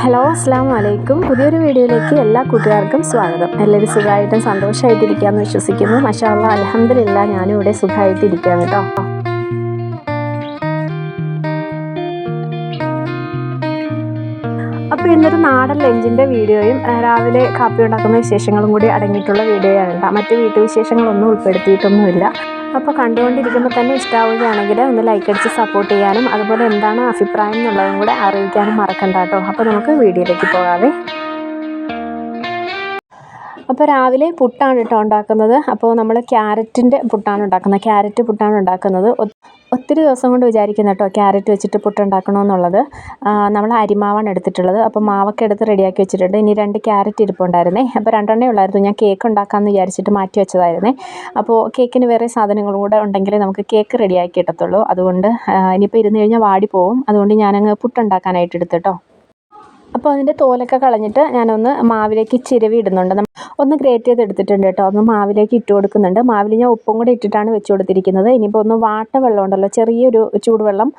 Hello അസ്സാം വലൈക്കും പുതിയൊരു വീഡിയോയിലേക്ക് എല്ലാ കൂട്ടുകാർക്കും സ്വാഗതം. എല്ലാവരും സുഖമായിട്ടും സന്തോഷമായിട്ടിരിക്കാമെന്ന് വിശ്വസിക്കുന്നു. മഷാല്ല അലഹമില്ല ഞാനും ഇവിടെ സുഖമായിട്ടിരിക്കുകയാണ് കേട്ടോ. ഇന്നൊരു നാടൻ ലഞ്ചിന്റെ വീഡിയോയും രാവിലെ കാപ്പി ഉണ്ടാക്കുന്ന വിശേഷങ്ങളും കൂടി അടങ്ങിയിട്ടുള്ള വീഡിയോയാണ് കേട്ടോ. മറ്റ് വീട്ടുവിശേഷങ്ങളൊന്നും ഉൾപ്പെടുത്തിയിട്ടൊന്നുമില്ല. അപ്പോൾ കണ്ടുകൊണ്ടിരിക്കുമ്പോൾ തന്നെ ഇഷ്ടമാവുകയാണെങ്കിൽ ഒന്ന് ലൈക്ക് അടിച്ച് സപ്പോർട്ട് ചെയ്യാനും അതുപോലെ എന്താണ് അഭിപ്രായം എന്നുള്ളതും കൂടെ അറിയിക്കാനും മറക്കണ്ട കേട്ടോ. അപ്പോൾ നമുക്ക് വീഡിയോയിലേക്ക് പോകാവേ. അപ്പോൾ രാവിലെ പുട്ടാണ് കേട്ടോ ഉണ്ടാക്കുന്നത്. അപ്പോൾ നമ്മൾ ക്യാരറ്റിന്റെ പുട്ടാണ് ഉണ്ടാക്കുന്നത്. ക്യാരറ്റ് പുട്ടാണ് ഉണ്ടാക്കുന്നത്. ഒത്തിരി ദിവസം കൊണ്ട് വിചാരിക്കുന്ന കേട്ടോ ക്യാരറ്റ് വെച്ചിട്ട് പുട്ട് ഉണ്ടാക്കണമെന്നുള്ളത് നമ്മൾ അരിമാവാണ് എടുത്തിട്ടുള്ളത്. അപ്പോൾ മാവൊക്കെ എടുത്ത് റെഡിയാക്കി വെച്ചിട്ടുണ്ട്. ഇനി രണ്ട് ക്യാരറ്റ് ഇരിപ്പുണ്ടായിരുന്നേ അപ്പോൾ രണ്ടെണ്ണേ ഉള്ളായിരുന്നു. ഞാൻ കേക്ക് ഉണ്ടാക്കാമെന്ന് വിചാരിച്ചിട്ട് മാറ്റി വെച്ചതായിരുന്നേ. അപ്പോൾ കേക്കിന് വേറെ സാധനങ്ങളും കൂടെ ഉണ്ടെങ്കിലേ നമുക്ക് കേക്ക് റെഡിയാക്കി കിട്ടത്തുള്ളൂ. അതുകൊണ്ട് ഇനിയിപ്പോൾ ഇരുന്ന് കഴിഞ്ഞാൽ വാടി പോവും. അതുകൊണ്ട് ഞാനങ്ങ് പുട്ടുണ്ടാക്കാനായിട്ട് എടുത്തിട്ടോ അപ്പോൾ അതിന്റെ തോലൊക്കെ കളഞ്ഞിട്ട് ഞാനൊന്ന് മാവിലേക്ക് ചിരവി ഇടുന്നുണ്ട്. ഒന്ന് ഗ്രേറ്റ് ചെയ്ത് എടുത്തിട്ടുണ്ട് കേട്ടോ. ഒന്ന് മാവിലേക്ക് ഇട്ട് കൊടുക്കുന്നുണ്ട്. മാവിൽ ഞാൻ ഉപ്പും കൂടെ ഇട്ടിട്ടാണ് വെച്ച് കൊടുത്തിരിക്കുന്നത്. ഇനിയിപ്പോൾ ഒന്ന് വാട്ട വെള്ളം ഉണ്ടല്ലോ ചെറിയൊരു ചൂടുവെള്ളം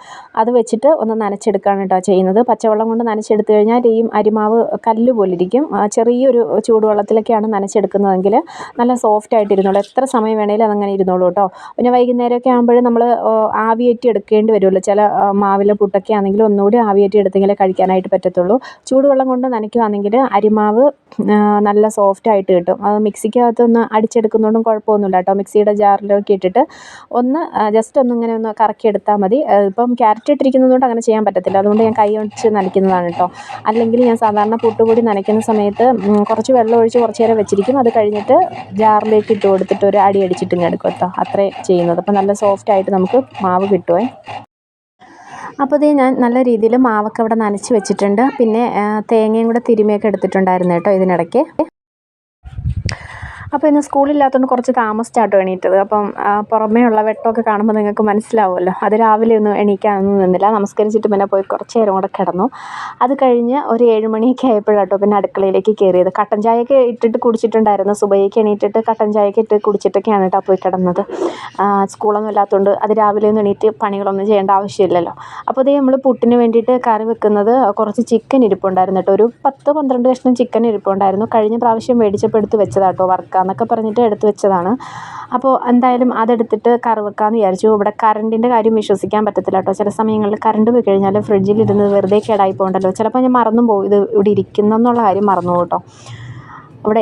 അത് വെച്ചിട്ട് ഒന്ന് നനച്ചെടുക്കുകയാണ് കേട്ടോ ചെയ്യുന്നത്. പച്ചവെള്ളം കൊണ്ട് നനച്ചെടുത്തു കഴിഞ്ഞാൽ ഈ അരിമാവ് കല്ല് പോലിരിക്കും. ചെറിയൊരു ചൂടുവെള്ളത്തിലൊക്കെയാണ് നനച്ചെടുക്കുന്നതെങ്കിൽ നല്ല സോഫ്റ്റ് ആയിട്ട് ഇരുന്നോളൂ എത്ര സമയം വേണേലും അതങ്ങനെ ഇരുന്നോളൂ കേട്ടോ. പിന്നെ വൈകുന്നേരമൊക്കെ ആകുമ്പോഴും നമ്മൾ ആവിയേറ്റി എടുക്കേണ്ടി വരുമല്ലോ. ചില മാവിലെ പുട്ടൊക്കെ ആണെങ്കിലും ഒന്നുകൂടി ആവിയേറ്റി എടുത്തെങ്കിലേ കഴിക്കാനായിട്ട് പറ്റത്തുള്ളൂ. ചൂടുവെള്ളം കൊണ്ട് നനയ്ക്കുകയാണെങ്കിൽ അരിമാവ് നല്ല സോഫ്റ്റ് ആയിട്ട് കിട്ടും. അത് മിക്സിക്കകത്ത് ഒന്ന് അടിച്ചെടുക്കുന്നതുകൊണ്ടും കുഴപ്പമൊന്നുമില്ല കേട്ടോ. മിക്സിയുടെ ജാറിലൊക്കെ ഇട്ടിട്ട് ഒന്ന് ജസ്റ്റ് ഒന്ന് ഇങ്ങനെ ഒന്ന് കറക്കി എടുത്താൽ മതി. ഇപ്പം ക്യാരറ്റ് ഇട്ടിരിക്കുന്നതുകൊണ്ട് അങ്ങനെ ചെയ്യാൻ പറ്റത്തില്ല. അതുകൊണ്ട് ഞാൻ കൈ വെച്ച് നനയ്ക്കുന്നതാണ് കേട്ടോ. അല്ലെങ്കിൽ ഞാൻ സാധാരണ പുട്ടുപൊടി നനയ്ക്കുന്ന സമയത്ത് കുറച്ച് വെള്ളം ഒഴിച്ച് കുറച്ച് നേരം വെച്ചിരിക്കും. അത് കഴിഞ്ഞിട്ട് ജാറിലേക്ക് ഇട്ട് കൊടുത്തിട്ട് ഒരു അടി അടിച്ചിട്ട് ഇങ്ങ് എടുക്കും കേട്ടോ. അത്രേ ചെയ്യുന്നത്. അപ്പം നല്ല സോഫ്റ്റ് ആയിട്ട് നമുക്ക് മാവ് കിട്ടുമേ അപ്പോൾ ഇത് ഞാൻ നല്ല രീതിയിൽ മാവൊക്കെ ഇവിടെ നനച്ച് വെച്ചിട്ടുണ്ട്. പിന്നെ തേങ്ങയും കൂടെ തിരുമിയൊക്കെ എടുത്തിട്ടുണ്ടായിരുന്നു കേട്ടോ ഇതിനിടയ്ക്ക്. അപ്പോൾ ഇന്ന് സ്കൂളില്ലാത്തതുകൊണ്ട് കുറച്ച് താമസിച്ചാട്ടോ എണീറ്റത്. അപ്പം പുറമേ ഉള്ള വെട്ടമൊക്കെ കാണുമ്പോൾ നിങ്ങൾക്ക് മനസ്സിലാവുമല്ലോ. അത് രാവിലെ ഒന്നും എണീക്കാനൊന്നും നിന്നില്ല. നമസ്കരിച്ചിട്ട് പിന്നെ പോയി കുറച്ച് നേരം കൂടെ കിടന്നു. അത് കഴിഞ്ഞ് ഒരു ഏഴുമണിയൊക്കെ ആയപ്പോഴാട്ടോ പിന്നെ അടുക്കളയിലേക്ക് കയറിയത് കട്ടൻ ചായയൊക്കെ ഇട്ടിട്ട് കുടിച്ചിട്ടുണ്ടായിരുന്നു. സുബൈക്ക് എണീറ്റിട്ട് കട്ടൻ ചായയൊക്കെ ഇട്ട് കുടിച്ചിട്ടൊക്കെയാണ് കേട്ടോ പോയി കിടന്നത്. സ്കൂളൊന്നും ഇല്ലാത്തതുകൊണ്ട് അത് രാവിലെ ഒന്നും എണീറ്റ് പണികളൊന്നും ചെയ്യേണ്ട ആവശ്യമില്ലല്ലോ. അപ്പോൾ അതേ നമ്മൾ പുട്ടിന് വേണ്ടിയിട്ട് കറി വെക്കുന്നത് കുറച്ച് ചിക്കൻ ഇരിപ്പുണ്ടായിരുന്നു കേട്ടോ. ഒരു പത്ത് പന്ത്രണ്ട് കഷ്ണം ചിക്കൻ ഇരിപ്പുണ്ടായിരുന്നു. കഴിഞ്ഞ പ്രാവശ്യം മേടിച്ചപ്പോൾ എടുത്ത് വെച്ചതാട്ടോ വറുക്കാന്നൊക്കെ പറഞ്ഞിട്ട് എടുത്തു വെച്ചതാണ്. അപ്പോൾ എന്തായാലും അതെടുത്തിട്ട് കറി വെക്കാമെന്ന് വിചാരിച്ചു. ഇവിടെ കറണ്ടിന്റെ കാര്യം വിശ്വസിക്കാൻ പറ്റത്തില്ല കേട്ടോ. ചില സമയങ്ങളിൽ കറണ്ട് പോയി കഴിഞ്ഞാൽ ഫ്രിഡ്ജിൽ ഇരുന്ന് വെറുതെ കേടായി പോകണ്ടല്ലോ. ചിലപ്പോൾ ഞാൻ മറന്നും പോകും ഇത് ഇവിടെ ഇരിക്കുന്നെന്നുള്ള കാര്യം മറന്നു പോകും കേട്ടോ.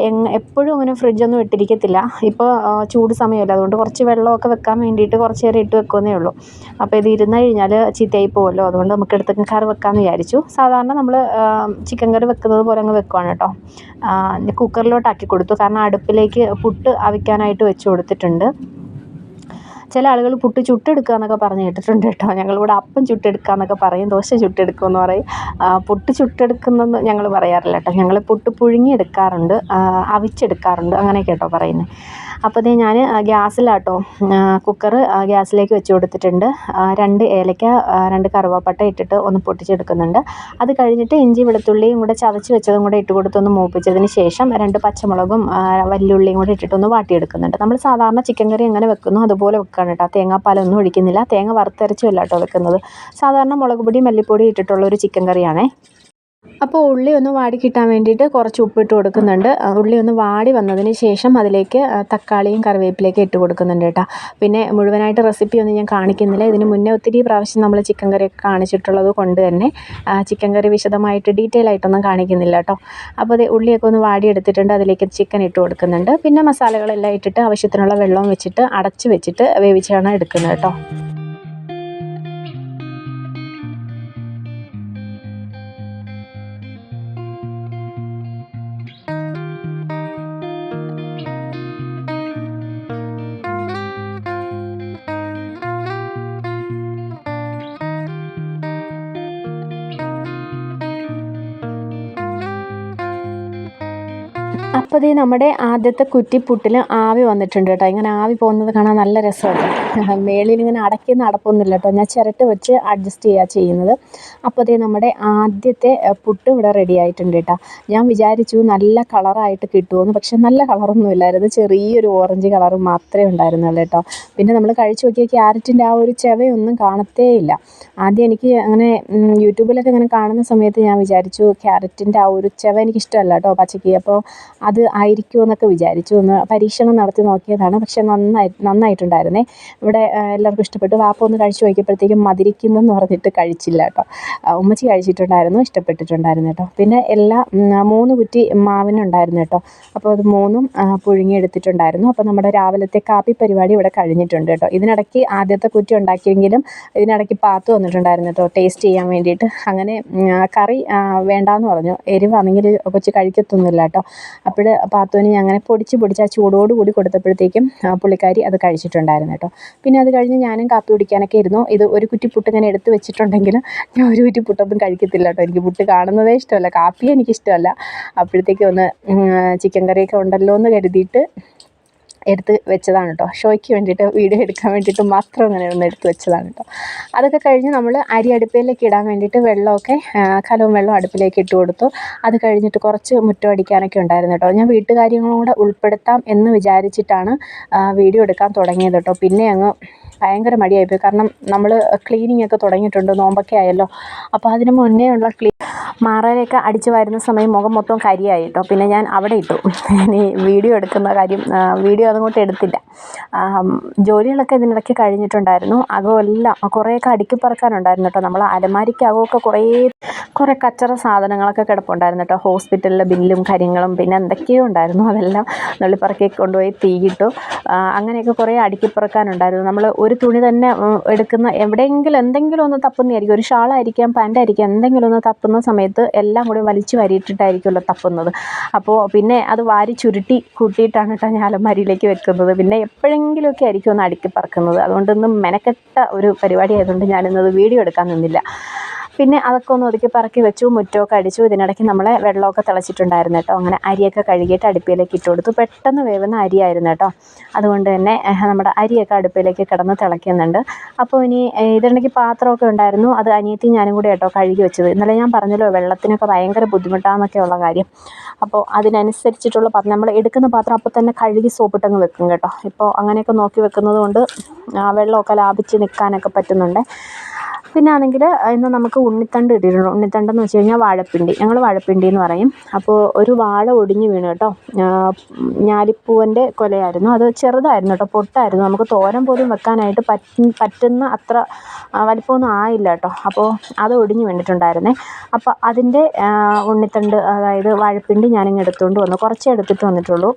എങ് എപ്പോഴും അങ്ങനെ ഫ്രിഡ്ജൊന്നും ഇട്ടിരിക്കത്തില്ല. ഇപ്പോൾ ചൂട് സമയമല്ല. അതുകൊണ്ട് കുറച്ച് വെള്ളമൊക്കെ വെക്കാൻ വേണ്ടിയിട്ട് കുറച്ച് നേരം ഇട്ട് വെക്കുമെന്നേ ഉള്ളൂ. അപ്പോൾ ഇത് ഇരുന്ന് കഴിഞ്ഞാൽ ചീത്തയായി പോകുമല്ലോ അതുകൊണ്ട് നമുക്ക് എടുത്ത് കറി വെക്കാമെന്ന് വിചാരിച്ചു. സാധാരണ നമ്മൾ ചിക്കൻ കറി വെക്കുന്നത് പോലെ അങ്ങ് വെക്കുവാണ് കേട്ടോ. കുക്കറിലോട്ടാക്കി കൊടുത്തു. കാരണം അടുപ്പിലേക്ക് പുട്ട് അവിക്കാനായിട്ട് വെച്ച് കൊടുത്തിട്ടുണ്ട്. ചില ആളുകൾ പുട്ട് ചുട്ടെടുക്കുക എന്നൊക്കെ പറഞ്ഞ് കേട്ടിട്ടുണ്ട് കേട്ടോ. ഞങ്ങളിവിടെ അപ്പം ചുട്ടെടുക്കുക എന്നൊക്കെ പറയും ദോശ ചുട്ടെടുക്കുക എന്ന് പറയും പുട്ട് ചുട്ടെടുക്കുന്നെന്ന് ഞങ്ങൾ പറയാറില്ല കേട്ടോ. ഞങ്ങൾ പുട്ട് പുഴുങ്ങിയെടുക്കാറുണ്ട് അവിച്ചെടുക്കാറുണ്ട് അങ്ങനെയൊക്കെ കേട്ടോ പറയുന്നത്. അപ്പോൾ ഇതേ ഞാൻ ഗ്യാസിലാട്ടോ കുക്കർ ഗ്യാസിലേക്ക് വെച്ച് കൊടുത്തിട്ടുണ്ട്. രണ്ട് ഏലക്ക രണ്ട് കറുവാപ്പട്ട ഇട്ടിട്ട് ഒന്ന് പൊട്ടിച്ചെടുക്കുന്നുണ്ട്. അത് കഴിഞ്ഞിട്ട് ഇഞ്ചി വെളുത്തുള്ളിയും കൂടെ ചതച്ച് വെച്ചതും കൂടെ ഇട്ട് കൊടുത്തൊന്ന് മൂപ്പിച്ചതിന് ശേഷം രണ്ട് പച്ചമുളകും വല്യുള്ളിയും കൂടെ ഇട്ടിട്ടൊന്ന് വാട്ടിയെടുക്കുന്നുണ്ട്. നമ്മൾ സാധാരണ ചിക്കൻ കറി എങ്ങനെ വെക്കുന്നു അതുപോലെ വെക്കുകയാണ് കേട്ടോ. തേങ്ങാപ്പാലൊന്നും ഒഴിക്കുന്നില്ല. തേങ്ങ വറുത്തരച്ചുമല്ല കേട്ടോ വെക്കുന്നത്. സാധാരണ മുളക് പൊടി മല്ലിപ്പൊടി ഇട്ടിട്ടുള്ള ഒരു ചിക്കൻ കറിയാണേ. അപ്പോൾ ഉള്ളി ഒന്ന് വാടി കിട്ടാൻ വേണ്ടിയിട്ട് കുറച്ച് ഉപ്പിട്ട് കൊടുക്കുന്നുണ്ട്. ഉള്ളി ഒന്ന് വാടി വന്നതിന് ശേഷം അതിലേക്ക് തക്കാളിയും കറിവേപ്പിലേക്ക് ഇട്ട് കൊടുക്കുന്നുണ്ട് കേട്ടോ. പിന്നെ മുഴുവനായിട്ട് റെസിപ്പി ഒന്നും ഞാൻ കാണിക്കുന്നില്ല. ഇതിന് മുന്നേ ഒത്തിരി പ്രാവശ്യം നമ്മൾ ചിക്കൻ കറിയൊക്കെ കാണിച്ചിട്ടുള്ളത് കൊണ്ട് തന്നെ ചിക്കൻ കറി വിശദമായിട്ട് ഡീറ്റെയിൽ ആയിട്ടൊന്നും കാണിക്കുന്നില്ല കേട്ടോ. അപ്പോൾ അത് ഉള്ളിയൊക്കെ ഒന്ന് വാടി എടുത്തിട്ടുണ്ട്. അതിലേക്ക് ചിക്കൻ ഇട്ട് കൊടുക്കുന്നുണ്ട്. പിന്നെ മസാലകളെല്ലാം ഇട്ടിട്ട് ആവശ്യത്തിനുള്ള വെള്ളവും വെച്ചിട്ട് അടച്ച് വെച്ചിട്ട് വേവിച്ചാണ് എടുക്കുന്നത് കേട്ടോ. അപ്പോൾ ദേ നമ്മുടെ ആദ്യത്തെ കുറ്റിപ്പുട്ടിൽ ആവി വന്നിട്ടുണ്ട് കേട്ടോ. ഇങ്ങനെ ആവി പോകുന്നത് കാണാൻ നല്ല രസമാണ് മേളിൽ ഇങ്ങനെ അടയ്ക്കുന്ന അടപ്പൊന്നുമില്ല കേട്ടോ. ഞാൻ ചിരട്ട് വെച്ച് അഡ്ജസ്റ്റ് ചെയ്യുക ചെയ്യുന്നത്. അപ്പോൾ ദേ നമ്മുടെ ആദ്യത്തെ പുട്ട് ഇവിടെ റെഡി ആയിട്ടുണ്ട് കേട്ടോ. ഞാൻ വിചാരിച്ചു നല്ല കളറായിട്ട് കിട്ടുമെന്ന് പക്ഷേ നല്ല കളറൊന്നും ഇല്ലായിരുന്നു. ചെറിയൊരു ഓറഞ്ച് കളർ മാത്രമേ ഉണ്ടായിരുന്നുള്ളൂ കേട്ടോ. പിന്നെ നമ്മൾ കഴിച്ചു നോക്കിയ ക്യാരറ്റിന്റെ ആ ഒരു ചെവയൊന്നും കാണത്തേ ഇല്ല ആദ്യം എനിക്ക് അങ്ങനെ യൂട്യൂബിലൊക്കെ ഇങ്ങനെ കാണുന്ന സമയത്ത് ഞാൻ വിചാരിച്ചു ക്യാരറ്റിന്റെ ആ ഒരു ചെവ എനിക്ക് ഇഷ്ടമല്ല കേട്ടോ പച്ചക്ക്. അപ്പോൾ അത് ആയിരിക്കുമോ എന്നൊക്കെ വിചാരിച്ചു. ഒന്ന് പരീക്ഷണം നടത്തി നോക്കിയതാണ്. പക്ഷെ നന്നായി നന്നായിട്ടുണ്ടായിരുന്നേ. ഇവിടെ എല്ലാവർക്കും ഇഷ്ടപ്പെട്ടു. വാപ്പ ഒന്ന് കഴിച്ചു നോക്കിയപ്പോഴത്തേക്കും മധുരിക്കുന്നെന്ന് പറഞ്ഞിട്ട് കഴിച്ചില്ല കേട്ടോ. ഉമ്മച്ചി കഴിച്ചിട്ടുണ്ടായിരുന്നു. ഇഷ്ടപ്പെട്ടിട്ടുണ്ടായിരുന്നു കേട്ടോ. പിന്നെ എല്ലാ മൂന്ന് കുറ്റി മാവിനുണ്ടായിരുന്നു കേട്ടോ. അപ്പോൾ അത് മൂന്നും പുഴുങ്ങിയെടുത്തിട്ടുണ്ടായിരുന്നു. അപ്പോൾ നമ്മുടെ രാവിലത്തെ കാപ്പി പരിപാടി ഇവിടെ കഴിഞ്ഞിട്ടുണ്ട് കേട്ടോ. ഇതിനിടയ്ക്ക് ആദ്യത്തെ കുറ്റി ഉണ്ടാക്കിയെങ്കിലും ഇതിനിടയ്ക്ക് പാത്ത് വന്നിട്ടുണ്ടായിരുന്നു കേട്ടോ. ടേസ്റ്റ് ചെയ്യാൻ വേണ്ടിയിട്ട്. അങ്ങനെ കറി വേണ്ടാന്ന് പറഞ്ഞു. എരിവാണെങ്കിൽ കൊച്ചു കഴിക്കത്തൊന്നുമില്ല കേട്ടോ. അപ്പോൾ പാത്തുവിന് അങ്ങനെ പൊടിച്ച് പൊടിച്ച് ആ ചൂടോട് കൂടി കൊടുത്തപ്പോഴത്തേക്കും പുള്ളിക്കാരി അത് കഴിച്ചിട്ടുണ്ടായിരുന്നു കേട്ടോ. പിന്നെ അത് കഴിഞ്ഞ് ഞാനും കാപ്പി കുടിക്കാനൊക്കെ ഇരുന്നു. ഇത് ഒരു കുറ്റി പുട്ട് ഇങ്ങനെ എടുത്ത് വെച്ചിട്ടുണ്ടെങ്കിലും ഞാൻ ഒരു കുറ്റി പുട്ടൊന്നും കഴിക്കത്തില്ല കേട്ടോ. എനിക്ക് പുട്ട് കാണുന്നതേ ഇഷ്ടമല്ല. കാപ്പി എനിക്കിഷ്ടമല്ല. അപ്പോഴത്തേക്കും ഒന്ന് ചിക്കൻ കറിയൊക്കെ ഉണ്ടല്ലോ എന്ന് കരുതിയിട്ട് എടുത്ത് വെച്ചതാണ് കേട്ടോ ഷോയ്ക്ക് വേണ്ടിയിട്ട് വീഡിയോ എടുക്കാൻ വേണ്ടിയിട്ട് മാത്രം അങ്ങനെ ഒന്ന് എടുത്ത് വെച്ചതാണ് കേട്ടോ അതൊക്കെ കഴിഞ്ഞ് നമ്മൾ അരി അടുപ്പിലേക്ക് ഇടാൻ വേണ്ടിയിട്ട് വെള്ളമൊക്കെ കലവും വെള്ളം അടുപ്പിലേക്ക് ഇട്ട് കൊടുത്തു. അത് കഴിഞ്ഞിട്ട് കുറച്ച് മുറ്റം അടിക്കാനൊക്കെ ഉണ്ടായിരുന്നു കേട്ടോ ഞാൻ വീട്ടുകാര്യങ്ങളും കൂടെ ഉൾപ്പെടുത്താം എന്ന് വിചാരിച്ചിട്ടാണ് വീഡിയോ എടുക്കാൻ തുടങ്ങിയത് കേട്ടോ പിന്നെ അങ്ങ് ഭയങ്കര മടിയായിപ്പോയി. കാരണം നമ്മൾ ക്ലീനിങ് ഒക്കെ തുടങ്ങിയിട്ടുണ്ട് നോമ്പൊക്കെ ആയല്ലോ. അപ്പോൾ അതിന് മുന്നേ ഉള്ള ക്ലീ മാറാനൊക്കെ അടിച്ച് വരുന്ന സമയം മുഖം മൊത്തം കരിയായി കേട്ടോ പിന്നെ ഞാൻ അവിടെ ഇട്ടു. ഇനി വീഡിയോ എടുക്കുന്ന കാര്യം വീഡിയോ അതുകൊണ്ട് എടുത്തില്ല. ജോലികളൊക്കെ ഇതിനിടയ്ക്ക് കഴിഞ്ഞിട്ടുണ്ടായിരുന്നു. അകമെല്ലാം കുറേയൊക്കെ അടുക്കി പറക്കാനുണ്ടായിരുന്നു കേട്ടോ. നമ്മൾ അലമാരിക്ക് കുറേ കുറേ കച്ചറ സാധനങ്ങളൊക്കെ കിടപ്പുണ്ടായിരുന്നു കേട്ടോ. ഹോസ്പിറ്റലിലെ ബില്ലും കാര്യങ്ങളും പിന്നെ എന്തൊക്കെയോ ഉണ്ടായിരുന്നു. അതെല്ലാം നുള്ളിപ്പറക്കി കൊണ്ടുപോയി തീയിട്ടു അങ്ങനെയൊക്കെ കുറേ അടുക്കി പറക്കാനുണ്ടായിരുന്നു. നമ്മൾ ഒരു തുണി തന്നെ എടുക്കുന്ന എവിടെയെങ്കിലും എന്തെങ്കിലും ഒന്ന് തപ്പുന്നതായിരിക്കും. ഒരു ഷാളായിരിക്കാം പാന്റായിരിക്കാം എന്തെങ്കിലും ഒന്ന് തപ്പുന്ന സമയത്ത് എല്ലാം കൂടി വലിച്ചു വാരിയിട്ടിട്ടായിരിക്കുമല്ലോ തപ്പുന്നത്. അപ്പോൾ പിന്നെ അത് വാരി ചുരുട്ടി കൂട്ടിയിട്ടാണ് കേട്ടോ ഞാൻ അലമാരിയിലേക്ക് വെക്കുന്നത്. പിന്നെ എപ്പോഴെങ്കിലുമൊക്കെ ആയിരിക്കും ഒന്ന് അടുക്കി പറക്കുന്നത്. അതുകൊണ്ടൊന്നും മെനക്കെട്ട ഒരു പരിപാടി ആയതുകൊണ്ട് ഞാനിന്നത് വീഡിയോ എടുക്കാൻ നിന്നില്ല. പിന്നെ അതൊക്കെ ഒന്ന് ഒതുക്കി പറക്കി വെച്ചു മുറ്റമൊക്കെ അടിച്ചു. ഇതിനിടയ്ക്ക് നമ്മളെ വെള്ളമൊക്കെ തിളച്ചിട്ടുണ്ടായിരുന്നു കേട്ടോ. അങ്ങനെ അരിയൊക്കെ കഴുകിയിട്ട് അടുപ്പിലേക്ക് ഇട്ട് കൊടുത്തു. പെട്ടെന്ന് വേവുന്ന അരിയായിരുന്നു കേട്ടോ. അതുകൊണ്ട് തന്നെ നമ്മുടെ അരിയൊക്കെ അടുപ്പിലേക്ക് കിടന്ന് തിളയ്ക്കുന്നുണ്ട്. അപ്പോൾ ഇനി ഇതിനിടയ്ക്ക് പാത്രമൊക്കെ ഉണ്ടായിരുന്നു. അത് അനിയത്തി ഞാനും കൂടെ കേട്ടോ കഴുകി വെച്ചത്. ഇന്നലെ ഞാൻ പറഞ്ഞല്ലോ വെള്ളത്തിനൊക്കെ ഭയങ്കര ബുദ്ധിമുട്ടാന്നൊക്കെയുള്ള കാര്യം. അപ്പോൾ അതിനനുസരിച്ചിട്ടുള്ള പാത്രം നമ്മൾ എടുക്കുന്ന പാത്രം അപ്പോൾ തന്നെ കഴുകി സോപ്പിട്ടങ്ങ് വെക്കും കേട്ടോ. ഇപ്പോൾ അങ്ങനെയൊക്കെ നോക്കി വെക്കുന്നത് കൊണ്ട് വെള്ളമൊക്കെ ലാഭിച്ച് നിൽക്കാനൊക്കെ പറ്റുന്നുണ്ട്. പിന്നെ ആണെങ്കിൽ ഇന്ന് നമുക്ക് ഉണ്ണിത്തണ്ട് കിട്ടിയിട്ടുണ്ട് ഉണ്ണിത്തണ്ടെന്ന് വെച്ച് കഴിഞ്ഞാൽ വാഴപ്പിണ്ടി. ഞങ്ങൾ വാഴപ്പിണ്ടി എന്ന് പറയും. അപ്പോൾ ഒരു വാഴ ഒടിഞ്ഞ് വീണു കേട്ടോ. ഞാലിപ്പൂവന്റെ കൊലയായിരുന്നു. അത് ചെറുതായിരുന്നു കേട്ടോ പൊട്ടായിരുന്നു. നമുക്ക് തോരൻ പോലും വെക്കാനായിട്ട് പറ്റുന്ന അത്ര വലിപ്പമൊന്നും ആയില്ല കേട്ടോ. അപ്പോൾ അത് ഒടിഞ്ഞ് വീണിട്ടുണ്ടായിരുന്നേ. അപ്പോൾ അതിന്റെ ഉണ്ണിത്തണ്ട് അതായത് വാഴപ്പിണ്ടി ഞാനിങ്ങ് എടുത്തുകൊണ്ട് വന്നു. കുറച്ചേ എടുത്തിട്ട് വന്നിട്ടുള്ളൂ.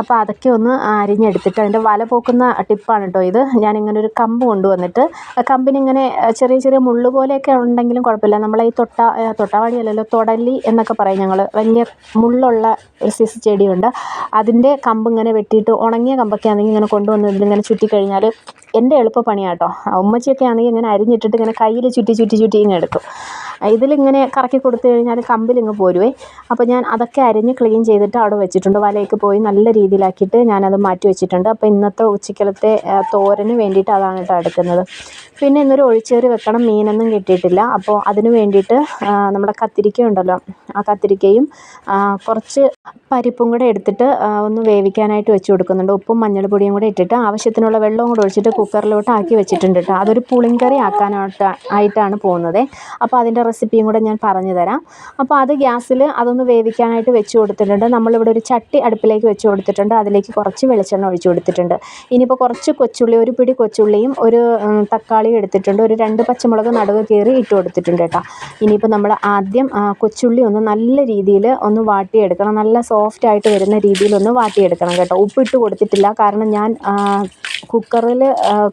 അപ്പോൾ അതൊക്കെ ഒന്ന് അരിഞ്ഞെടുത്തിട്ട് അതിന്റെ വല പോക്കുന്ന ടിപ്പാണ് കേട്ടോ ഇത്. ഞാനിങ്ങനെ ഒരു കമ്പ് കൊണ്ടുവന്നിട്ട് കമ്പിനിങ്ങനെ ചെറിയ ചെറിയ മുള്ള് പോലെയൊക്കെ ഉണ്ടെങ്കിലും കുഴപ്പമില്ല. നമ്മളെ ഈ തൊട്ട തൊട്ടാവാടി അല്ലല്ലോ തൊടലി എന്നൊക്കെ പറയും ഞങ്ങൾ വലിയ മുള്ളുള്ള ഒരു സൈസ് ചെടിയുണ്ട്. അതിന്റെ കമ്പ് ഇങ്ങനെ വെട്ടിയിട്ട് ഉണങ്ങിയ കമ്പൊക്കെ ആണെങ്കിൽ ഇങ്ങനെ കൊണ്ടുവന്ന് ഇതിലിങ്ങനെ ചുറ്റിക്കഴിഞ്ഞാൽ എന്റെ എളുപ്പ പണിയാട്ടോ ഉമ്മച്ചിയൊക്കെ ആണെങ്കിൽ ഇങ്ങനെ അരിഞ്ഞിട്ടിട്ട് ഇങ്ങനെ കയ്യിൽ ചുറ്റി ചുറ്റി ചുറ്റി ഇങ്ങനെ എടുക്കും. ഇതിലിങ്ങനെ കറക്കി കൊടുത്തു കഴിഞ്ഞാൽ കമ്പിലിങ്ങ് പോരുവേ. അപ്പോൾ ഞാൻ അതൊക്കെ അരിഞ്ഞ് ക്ലീൻ ചെയ്തിട്ട് അവിടെ വെച്ചിട്ടുണ്ട്. വലയൊക്കെ പോയി നല്ല രീതിയിലാക്കിയിട്ട് ഞാനത് മാറ്റി വെച്ചിട്ടുണ്ട്. അപ്പോൾ ഇന്നത്തെ ഉച്ചക്കലത്തെ തോരന് വേണ്ടിയിട്ട് അതാണ് കേട്ടോ എടുക്കുന്നത്. പിന്നെ ഇന്നൊരു ഒഴിച്ചുകറി വെക്കണം മീനൊന്നും കിട്ടിയിട്ടില്ല. അപ്പോൾ അതിന് വേണ്ടിയിട്ട് നമ്മുടെ കത്തിരിക്ക ഉണ്ടല്ലോ. ആ കത്തിരിക്കയും കുറച്ച് പരിപ്പും കൂടെ എടുത്തിട്ട് ഒന്ന് വേവിക്കാനായിട്ട് വെച്ച് കൊടുക്കുന്നുണ്ട്. ഉപ്പും മഞ്ഞൾപ്പൊടിയും കൂടെ ഇട്ടിട്ട് ആവശ്യത്തിനുള്ള വെള്ളവും കൂടെ ഒഴിച്ചിട്ട് കുക്കറിലോട്ട് ആക്കി വെച്ചിട്ടുണ്ട് കേട്ടോ. അതൊരു പുളിങ്കറി ആക്കാനായിട്ട് ആയിട്ടാണ് പോകുന്നത്. അപ്പോൾ അതിന്റെ റെസിപ്പിയും കൂടെ ഞാൻ പറഞ്ഞു തരാം. അപ്പോൾ അത് ഗ്യാസിൽ അതൊന്ന് വേവിക്കാനായിട്ട് വെച്ച് കൊടുത്തിട്ടുണ്ട്. നമ്മളിവിടെ ഒരു ചട്ടി അടുപ്പിലേക്ക് വെച്ച് കൊടുത്തിട്ടുണ്ട്. അതിലേക്ക് കുറച്ച് വെളിച്ചെണ്ണ ഒഴിച്ച് കൊടുത്തിട്ടുണ്ട്. ഇനിയിപ്പോൾ കുറച്ച് കൊച്ചുള്ളി ഒരു പിടി കൊച്ചുള്ളിയും ഒരു തക്കാളിയും എടുത്തിട്ടുണ്ട്. ഒരു രണ്ട് പച്ചമുളക് നടുവ് കീറി ഇട്ട് കൊടുത്തിട്ടുണ്ട് കേട്ടോ. ഇനിയിപ്പോൾ നമ്മൾ ആദ്യം കൊച്ചുള്ളി ഒന്ന് നല്ല രീതിയിൽ ഒന്ന് വാട്ടിയെടുക്കണം. നല്ല സോഫ്റ്റ് ആയിട്ട് വരുന്ന രീതിയിൽ ഒന്ന് വാട്ടിയെടുക്കണം കേട്ടോ. ഉപ്പിട്ട് കൊടുത്തിട്ടില്ല. കാരണം ഞാൻ കുക്കറിൽ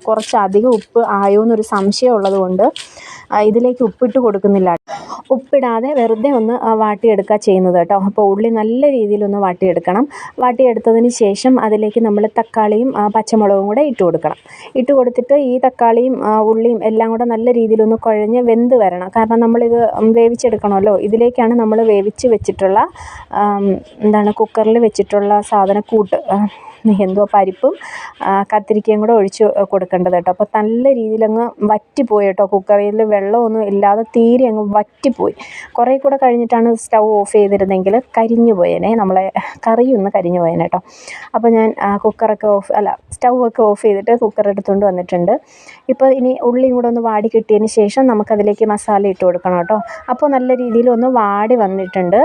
കുറച്ചധികം ഉപ്പ് ആയോ എന്നൊരു സംശയം ഉള്ളതുകൊണ്ട് ഇതിലേക്ക് ഉപ്പിട്ട് കൊടുക്കുന്നില്ല. ഉപ്പിടാതെ വെറുതെ ഒന്ന് വാട്ടിയെടുക്കുക ചെയ്യുന്നത് കേട്ടോ. അപ്പോൾ ഉള്ളി നല്ല രീതിയിലൊന്ന് വാട്ടിയെടുക്കണം. വാട്ടിയെടുത്തതിന് ശേഷം അതിലേക്ക് നമ്മൾ തക്കാളിയും പച്ചമുളകും കൂടെ ഇട്ട് കൊടുക്കണം. ഇട്ട് കൊടുത്തിട്ട് ഈ തക്കാളിയും ഉള്ളിയും എല്ലാം കൂടെ നല്ല രീതിയിലൊന്ന് കുഴഞ്ഞ് വെന്ത് വരണം. കാരണം നമ്മളിത് വേവിച്ചെടുക്കണമല്ലോ. ഇതിലേക്കാണ് നമ്മൾ വേവിച്ച് വെച്ചിട്ടുള്ള എന്താണ് കുക്കറിൽ വെച്ചിട്ടുള്ള സാധനക്കൂട്ട് എന്തോ പരിപ്പും കത്തിരിക്കയും കൂടെ ഒഴിച്ച് കൊടുക്കേണ്ടത് കേട്ടോ. അപ്പോൾ നല്ല രീതിയിലങ്ങ് വറ്റിപ്പോയി കേട്ടോ. കുക്കറിൽ വെള്ളമൊന്നും ഇല്ലാതെ തീരെ അങ്ങ് വറ്റിപ്പോയി. കുറേ കൂടെ കഴിഞ്ഞിട്ടാണ് സ്റ്റൗ ഓഫ് ചെയ്തിരുന്നെങ്കിൽ കരിഞ്ഞു പോയേനെ. നമ്മളെ കറിയൊന്ന് കരിഞ്ഞു പോയേനെ കേട്ടോ. അപ്പോൾ ഞാൻ കുക്കറൊക്കെ ഓഫ് അല്ല സ്റ്റൗ ഒക്കെ ഓഫ് ചെയ്തിട്ട് കുക്കർ എടുത്തുകൊണ്ട് വന്നിട്ടുണ്ട്. ഇപ്പോൾ ഇനി ഉള്ളിയും കൂടെ ഒന്ന് വാടി കിട്ടിയതിന് ശേഷം നമുക്കതിലേക്ക് മസാല ഇട്ട് കൊടുക്കണം കേട്ടോ. അപ്പോൾ നല്ല രീതിയിൽ ഒന്ന് വാടി വന്നിട്ടുണ്ട്.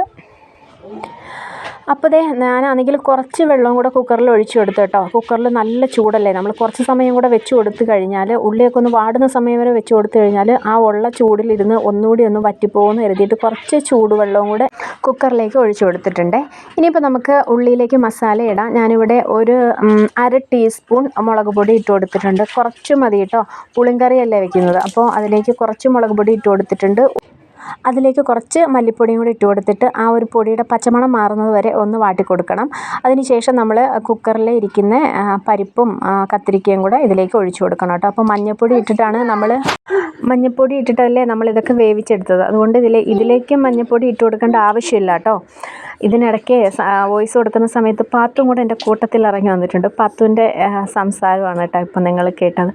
അപ്പോൾ ദേ ഞാനാണെങ്കിൽ കുറച്ച് വെള്ളവും കൂടെ കുക്കറിൽ ഒഴിച്ചു കൊടുത്തു കേട്ടോ കുക്കറിൽ നല്ല ചൂടല്ലേ? നമ്മൾ കുറച്ച് സമയം കൂടെ വെച്ച് കൊടുത്തു കഴിഞ്ഞാൽ ഉള്ളിയൊക്കെ ഒന്ന് വാടുന്ന സമയം വരെ വെച്ച് കൊടുത്തു കഴിഞ്ഞാൽ ആ ഉള്ള ചൂടിലിരുന്ന് ഒന്നുകൂടി ഒന്ന് വറ്റിപ്പോകുമെന്ന് കരുതിയിട്ട് കുറച്ച് ചൂടുവെള്ളവും കൂടെ കുക്കറിലേക്ക് ഒഴിച്ചു കൊടുത്തിട്ടുണ്ട്. ഇനിയിപ്പോൾ നമുക്ക് ഉള്ളിയിലേക്ക് മസാല ഇടാം. ഞാനിവിടെ ഒരു അര ടീസ്പൂൺ മുളക് പൊടി ഇട്ട് കൊടുത്തിട്ടുണ്ട്. കുറച്ച് മതി കേട്ടോ പുളിങ്കറിയല്ലേ വെക്കുന്നത്. അപ്പോൾ അതിലേക്ക് കുറച്ച് മുളക് പൊടി ഇട്ട് കൊടുത്തിട്ടുണ്ട്. അതിലേക്ക് കുറച്ച് മല്ലിപ്പൊടിയും കൂടി ഇട്ട് കൊടുത്തിട്ട് ആ ഒരു പൊടിയുടെ പച്ചമണം മാറുന്നത് വരെ ഒന്ന് വാട്ടി കൊടുക്കണം. അതിന് ശേഷം നമ്മൾ കുക്കറിൽ ഇരിക്കുന്ന പരിപ്പും കത്തിരിക്കയും കൂടെ ഇതിലേക്ക് ഒഴിച്ചു കൊടുക്കണം കേട്ടോ. അപ്പോൾ മഞ്ഞൾപ്പൊടി ഇട്ടിട്ടാണ് നമ്മൾ മഞ്ഞൾപ്പൊടി ഇട്ടിട്ടല്ലേ നമ്മൾ ഇതൊക്കെ വേവിച്ചെടുത്തത്. അതുകൊണ്ട് ഇതിൽ ഇതിലേക്ക് മഞ്ഞൾപ്പൊടി ഇട്ട് കൊടുക്കേണ്ട ആവശ്യമില്ല കേട്ടോ. ഇതിനിടയ്ക്ക് വോയിസ് കൊടുക്കുന്ന സമയത്ത് പാത്തും കൂടെ എന്റെ കൂട്ടത്തിൽ ഇറങ്ങി വന്നിട്ടുണ്ട്. പാത്തുവിന്റെ സംസാരമാണ് കേട്ടോ ഇപ്പം നിങ്ങൾ കേട്ടത്.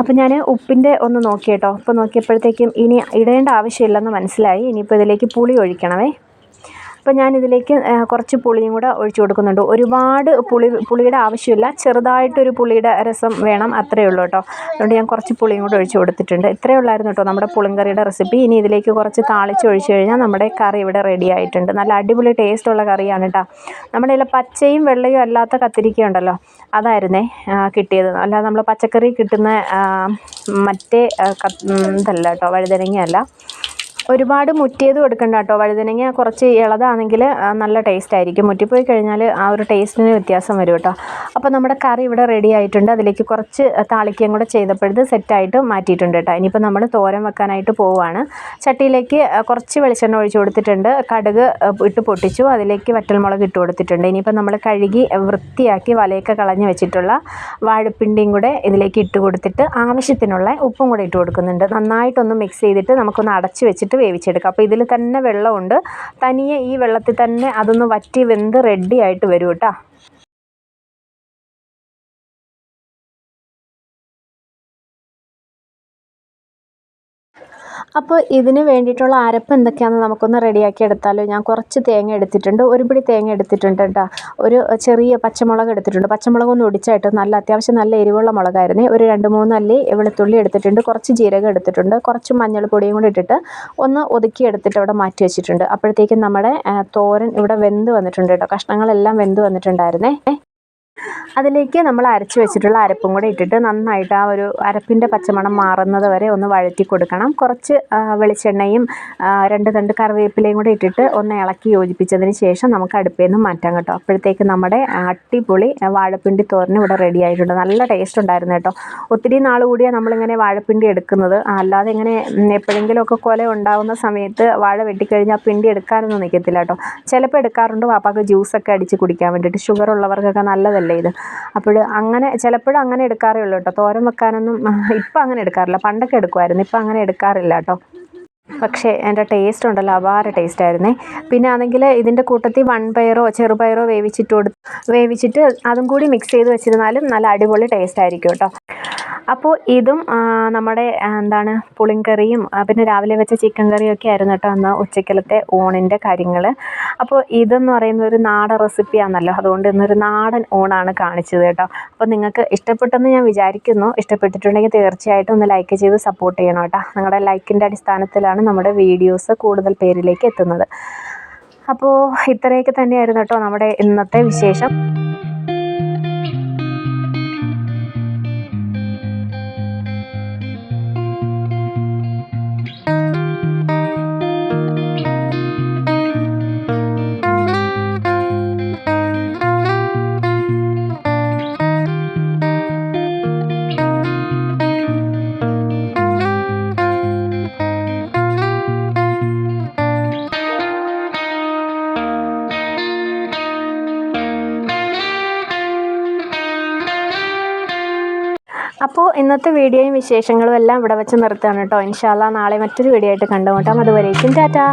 അപ്പോൾ ഞാൻ ഉപ്പിന്റെ ഒന്ന് നോക്കി കേട്ടോ ഉപ്പ് നോക്കിയപ്പോഴത്തേക്കും ഇനി ഇടേണ്ട ആവശ്യമില്ലെന്ന് മനസ്സിലായി. ഇനിയിപ്പോൾ ഇതിലേക്ക് പുളി ഒഴിക്കണമേ. അപ്പോൾ ഞാനിതിലേക്ക് കുറച്ച് പുളിയും കൂടെ ഒഴിച്ചു കൊടുക്കുന്നുണ്ട്. ഒരുപാട് പുളി പുളിയുടെ ആവശ്യമില്ല. ചെറുതായിട്ടൊരു പുളിയുടെ രസം വേണം അത്രയേ ഉള്ളൂ കേട്ടോ. അതുകൊണ്ട് ഞാൻ കുറച്ച് പുളിയും കൂടെ ഒഴിച്ചു കൊടുത്തിട്ടുണ്ട്. ഇത്രയേ ഉള്ളായിരുന്നു കേട്ടോ നമ്മുടെ പുളിങ്കറിയുടെ റെസിപ്പി. ഇനി ഇതിലേക്ക് കുറച്ച് താളിച്ച് ഒഴിച്ചു കഴിഞ്ഞാൽ നമ്മുടെ കറി ഇവിടെ റെഡി ആയിട്ടുണ്ട്. നല്ല അടിപൊളി ടേസ്റ്റ് ഉള്ള കറിയാണ് കേട്ടോ. നമ്മുടെ ഇതിൽ പച്ചയും വെള്ളയും അല്ലാത്ത കത്തിരിക്ക ഉണ്ടല്ലോ അതായിരുന്നേ കിട്ടിയത്. അല്ലാതെ നമ്മൾ പച്ചക്കറി കിട്ടുന്ന മറ്റേ ഇതല്ല കേട്ടോ വഴുതനങ്ങയല്ല. ഒരുപാട് മുറ്റിയത് കൊടുക്കണ്ട കേട്ടോ വഴുതനങ്ങ കുറച്ച് ഇളതാണെങ്കിൽ നല്ല ടേസ്റ്റ് ആയിരിക്കും. മുറ്റിപ്പോയി കഴിഞ്ഞാൽ ആ ഒരു ടേസ്റ്റിന് വ്യത്യാസം വരും കേട്ടോ. അപ്പോൾ നമ്മുടെ കറി ഇവിടെ റെഡി ആയിട്ടുണ്ട്. അതിലേക്ക് കുറച്ച് താളിക്കയും കൂടെ ചെയ്തപ്പോഴത് സെറ്റായിട്ട് മാറ്റിയിട്ടുണ്ട് കേട്ടോ. ഇനിയിപ്പോൾ നമ്മൾ തോരൻ വെക്കാനായിട്ട് പോവുകയാണ് ചട്ടിയിലേക്ക് കുറച്ച് വെളിച്ചെണ്ണ ഒഴിച്ച് കൊടുത്തിട്ടുണ്ട്. കടുക് ഇട്ട് പൊട്ടിച്ചു. അതിലേക്ക് വറ്റൽമുളക് ഇട്ട് കൊടുത്തിട്ടുണ്ട്. ഇനിയിപ്പോൾ നമ്മൾ കഴുകി വൃത്തിയാക്കി വലയൊക്കെ കളഞ്ഞ് വെച്ചിട്ടുള്ള വാഴപ്പിണ്ടിയും കൂടെ ഇതിലേക്ക് ഇട്ട് കൊടുത്തിട്ട് ആവശ്യത്തിനുള്ള ഉപ്പും കൂടെ ഇട്ട് കൊടുക്കുന്നുണ്ട്. നന്നായിട്ടൊന്ന് മിക്സ് ചെയ്തിട്ട് നമുക്കൊന്ന് അടച്ച് വെച്ചിട്ട് വേവിച്ചെടുക്കുക. അപ്പോൾ ഇതിൽ തന്നെ വെള്ളമുണ്ട്. തനിയെ ഈ വെള്ളത്തിൽ തന്നെ അതൊന്ന് വറ്റി വെന്ത് റെഡി ആയിട്ട് വരും കേട്ടോ. അപ്പോൾ ഇതിന് വേണ്ടിയിട്ടുള്ള അരപ്പ് എന്തൊക്കെയാണെന്ന് നമുക്കൊന്ന് റെഡിയാക്കി എടുത്താലോ? ഞാൻ കുറച്ച് തേങ്ങ എടുത്തിട്ടുണ്ട്. ഒരു പിടി തേങ്ങ എടുത്തിട്ടുണ്ട് കേട്ടോ. ഒരു ചെറിയ പച്ചമുളക് എടുത്തിട്ടുണ്ട്. പച്ചമുളക് ഒന്ന് ഒടിച്ചായിട്ട് നല്ല അത്യാവശ്യം നല്ല എരിവുള്ള മുളകായിരുന്നു. ഒരു രണ്ട് മൂന്ന് അല്ലി വെളുത്തുള്ളി എടുത്തിട്ടുണ്ട്. കുറച്ച് ജീരകം എടുത്തിട്ടുണ്ട്. കുറച്ച് മഞ്ഞൾപ്പൊടിയും കൂടി ഇട്ടിട്ട് ഒന്ന് ഒതുക്കി എടുത്തിട്ട് അവിടെ മാറ്റി വെച്ചിട്ടുണ്ട്. അപ്പോഴത്തേക്കും നമ്മുടെ തോരൻ ഇവിടെ വെന്ത് വന്നിട്ടുണ്ട് കേട്ടോ. കഷ്ണങ്ങളെല്ലാം വെന്ത് വന്നിട്ടുണ്ടായിരുന്നേ. അതിലേക്ക് നമ്മൾ അരച്ച് വെച്ചിട്ടുള്ള അരപ്പും കൂടെ ഇട്ടിട്ട് നന്നായിട്ട് ആ ഒരു അരപ്പിന്റെ പച്ചമണം മാറുന്നത് വരെ ഒന്ന് വഴറ്റി കൊടുക്കണം. കുറച്ച് വെളിച്ചെണ്ണയും രണ്ട് തണ്ട് കറിവേപ്പിലയും കൂടെ ഇട്ടിട്ട് ഒന്ന് ഇളക്കി യോജിപ്പിച്ചതിന് ശേഷം നമുക്ക് അടുപ്പിൽ നിന്ന് മാറ്റാം കേട്ടോ. അപ്പോഴത്തേക്ക് നമ്മുടെ അട്ടിപ്പൊളി വാഴപ്പിണ്ടി തോരന് ഇവിടെ റെഡി ആയിട്ടുണ്ട്. നല്ല ടേസ്റ്റ് ഉണ്ടായിരുന്നു കേട്ടോ. ഒത്തിരി നാൾ കൂടിയാണ് നമ്മളിങ്ങനെ വാഴപ്പിണ്ടി എടുക്കുന്നത്. അല്ലാതെ ഇങ്ങനെ എപ്പോഴെങ്കിലുമൊക്കെ കൊല ഉണ്ടാകുന്ന സമയത്ത് വാഴ വെട്ടിക്കഴിഞ്ഞാൽ പിണ്ടി എടുക്കാനൊന്നും നിൽക്കത്തില്ല കേട്ടോ. ചിലപ്പോൾ എടുക്കാറുണ്ട്. പാപ്പാക്ക് ജ്യൂസൊക്കെ അടിച്ച് കുടിക്കാൻ വേണ്ടിയിട്ട്. ഷുഗർ ഉള്ളവർക്കൊക്കെ നല്ലതല്ലേ? അല്ലേ ഇത്. അപ്പോൾ അങ്ങനെ ചിലപ്പോഴും അങ്ങനെ എടുക്കാറേ ഉള്ളൂ കേട്ടോ. തോരൻ വെക്കാനൊന്നും ഇപ്പം അങ്ങനെ എടുക്കാറില്ല. പണ്ടൊക്കെ എടുക്കുമായിരുന്നു. ഇപ്പം അങ്ങനെ എടുക്കാറില്ല കേട്ടോ. പക്ഷേ എന്റെ ടേസ്റ്റ് ഉണ്ടല്ലോ. അപാര ടേസ്റ്റ് ആയിരുന്നേ. പിന്നെ ആണെങ്കിൽ ഇതിന്റെ കൂട്ടത്തിൽ വൺപയറോ ചെറുപയറോ വേവിച്ചിട്ട് കൊടുത്ത് വേവിച്ചിട്ട് അതും കൂടി മിക്സ് ചെയ്ത് വെച്ചിരുന്നാലും നല്ല അടിപൊളി ടേസ്റ്റ് ആയിരിക്കും കേട്ടോ. അപ്പോൾ ഇതും നമ്മുടെ എന്താണ് പുളിങ്കറിയും പിന്നെ രാവിലെ വെച്ച ചിക്കൻ കറിയൊക്കെ ആയിരുന്നു കേട്ടോ അന്ന് ഉച്ചക്കലത്തെ ഊണിന്റെ കാര്യങ്ങൾ അപ്പോൾ ഇതെന്ന് പറയുന്ന ഒരു നാടൻ റെസിപ്പിയാണല്ലോ അതുകൊണ്ട് ഇന്നൊരു നാടൻ ഊണാണ് കാണിച്ചത് കേട്ടോ. അപ്പോൾ നിങ്ങൾക്ക് ഇഷ്ടപ്പെട്ടെന്ന് ഞാൻ വിചാരിക്കുന്നു. ഇഷ്ടപ്പെട്ടിട്ടുണ്ടെങ്കിൽ തീർച്ചയായിട്ടും ഒന്ന് ലൈക്ക് ചെയ്ത് സപ്പോർട്ട് ചെയ്യണം കേട്ടോ. നിങ്ങളുടെ ലൈക്കിന്റെ അടിസ്ഥാനത്തിലാണ് നമ്മുടെ വീഡിയോസ് കൂടുതൽ പേരിലേക്ക് എത്തുന്നത്. അപ്പോൾ ഇത്രയൊക്കെ തന്നെയായിരുന്നു കേട്ടോ നമ്മുടെ ഇന്നത്തെ വിശേഷം. അപ്പോൾ ഇന്നത്തെ വീഡിയോയും വിശേഷങ്ങളും എല്ലാം ഇവിടെ വെച്ച് നിർത്തുകയാണ് കേട്ടോ. ഇൻഷാല്ല നാളെ മറ്റൊരു വീഡിയോ ആയിട്ട് കണ്ടുമുട്ടാം. അതുവരേക്കും ടാറ്റാ.